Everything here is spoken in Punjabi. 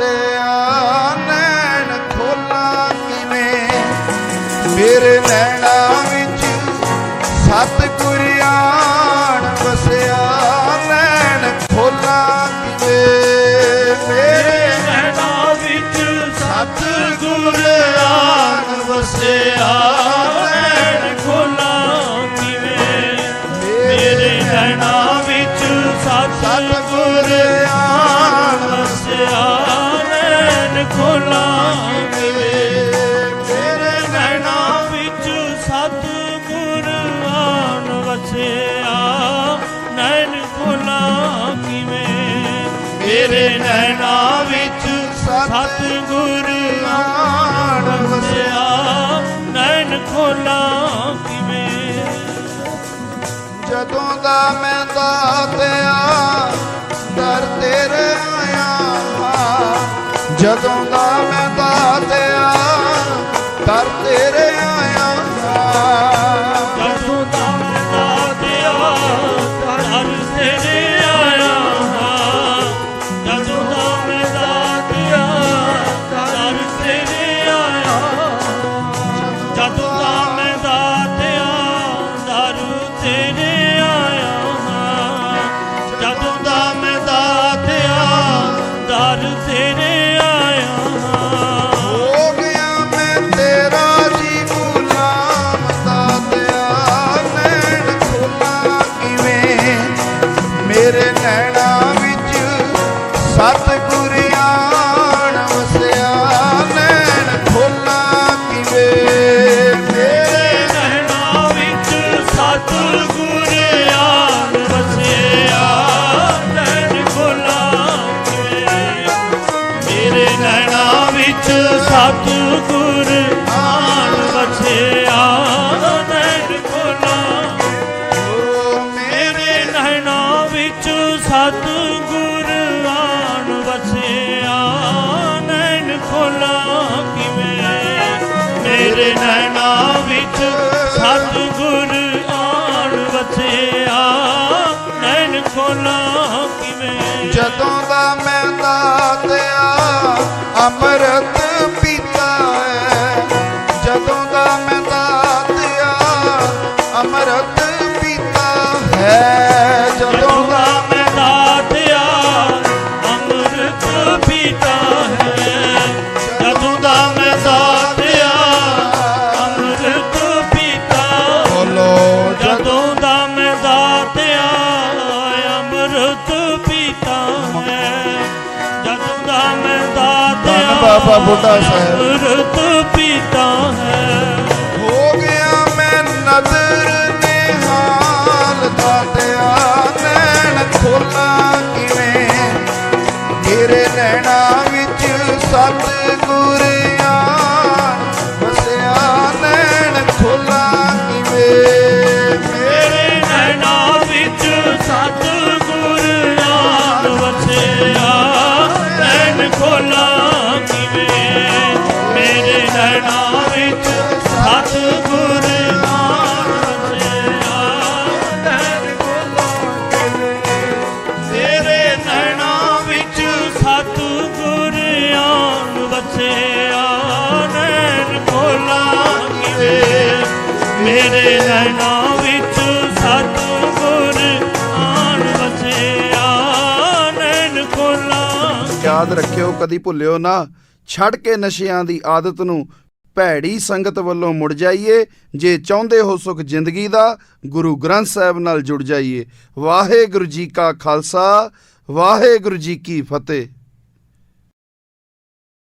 ਵਸਿਆ ਨੈਣ ਖੋਲਾਂ ਕਿਵੇਂ? ਮੇਰੇ ਨੈਣਾ ਵਿੱਚ ਸਤਿਗੁਰ ਆਣ ਵਸਿਆ ਨੈਣ ਖੋਲਾਂ ਕਿਵੇਂ? ਮੇਰੇ ਨੈਣਾ ਵਿੱਚ ਸਤਿਗੁਰ ਆਣ ਵਸਿਆ ਵਸਿਆ ਨੈਣ ਖੋਲਾਂ ਕਿਵੇਂ? ਤੇਰੇ ਨੈਣਾ ਵਿੱਚ ਸਤਿਗੁਰ ਆਣ ਵਸਿਆ, ਨੈਣ ਖੋਲਾਂ ਕਿਵੇਂ? ਜਦੋਂ ਦਾ ਮੈਂ ਦਾਤਿਆ ਦਰ ਤੇਰੇ ਆਇਆ ਜਦੋਂ ਦਾ ਮੈਂ ਦਾਤਿਆ ਦਰ ਤੇਰੇ ਆਇਆ। ਹੋ ਗਿਆ ਮੈਂ ਤੇਰਾ ਜੀ ਗੁਲਾਮ ਦਾਤਿਆ ਨੈਣ ਖੋਲਾਂ ਕਿਵੇਂ? ਮੇਰੇ ਨੈਣਾ ਵਿੱਚ ਸਤਿਗੁਰ ਨੈਣਾ ਵਿੱਚ ਸਤਿਗੁਰ ਆਣ ਵਸਿਆ ਨੈਣ ਖੋਲਾਂ ਕਿਵੇਂ? ਜਦੋਂ ਦਾ ਮੈਂ ਦਾਤਿਆ ਅੰਮ੍ਰਿਤ ਬਾਬਾ ਬੁੱਢਾ ਸਾਹਿਬ। ਅੰਮ੍ਰਿਤ ਪੀਤਾ ਹੈ ਹੋ ਗਿਆ ਮੈਂ ਨਦਰ ਨਿਹਾਲ ਦਾਤਿਆ ਨੈਣ ਖੋਲਾਂ ਕਿਵੇਂ ਮੇਰੇ ਨੈਣਾ ਵਿੱਚ ਸਤਿਗੁਰ ਸਤਿਗੁਰ ਆਣ ਵਸਿਆ ਨੈਣ ਖੋਲਾਂ ਕਿਵੇਂ ਮੇਰੇ ਨੈਣਾ ਵਿੱਚ ਸਤਿਗੁਰ ਆਣ ਵਸਿਆ ਨੈਣ ਖੋਲਾਂ ਯਾਦ ਰੱਖਿਓ, ਕਦੀ ਭੁੱਲਿਓ ਨਾ, ਛੱਡ ਕੇ ਨਸ਼ਿਆਂ ਦੀ ਆਦਤ ਨੂੰ ਭੈੜੀ ਸੰਗਤ ਵੱਲੋਂ ਮੁੜ ਜਾਈਏ, ਜੇ ਚਾਹੁੰਦੇ ਹੋ ਸੁਖ ਜ਼ਿੰਦਗੀ ਦਾ, ਗੁਰੂ ਗ੍ਰੰਥ ਸਾਹਿਬ ਨਾਲ ਜੁੜ ਜਾਈਏ। ਵਾਹਿਗੁਰੂ ਜੀ ਕਾ ਖਾਲਸਾ, ਵਾਹਿਗੁਰੂ ਜੀ ਕੀ ਫਤਿਹ।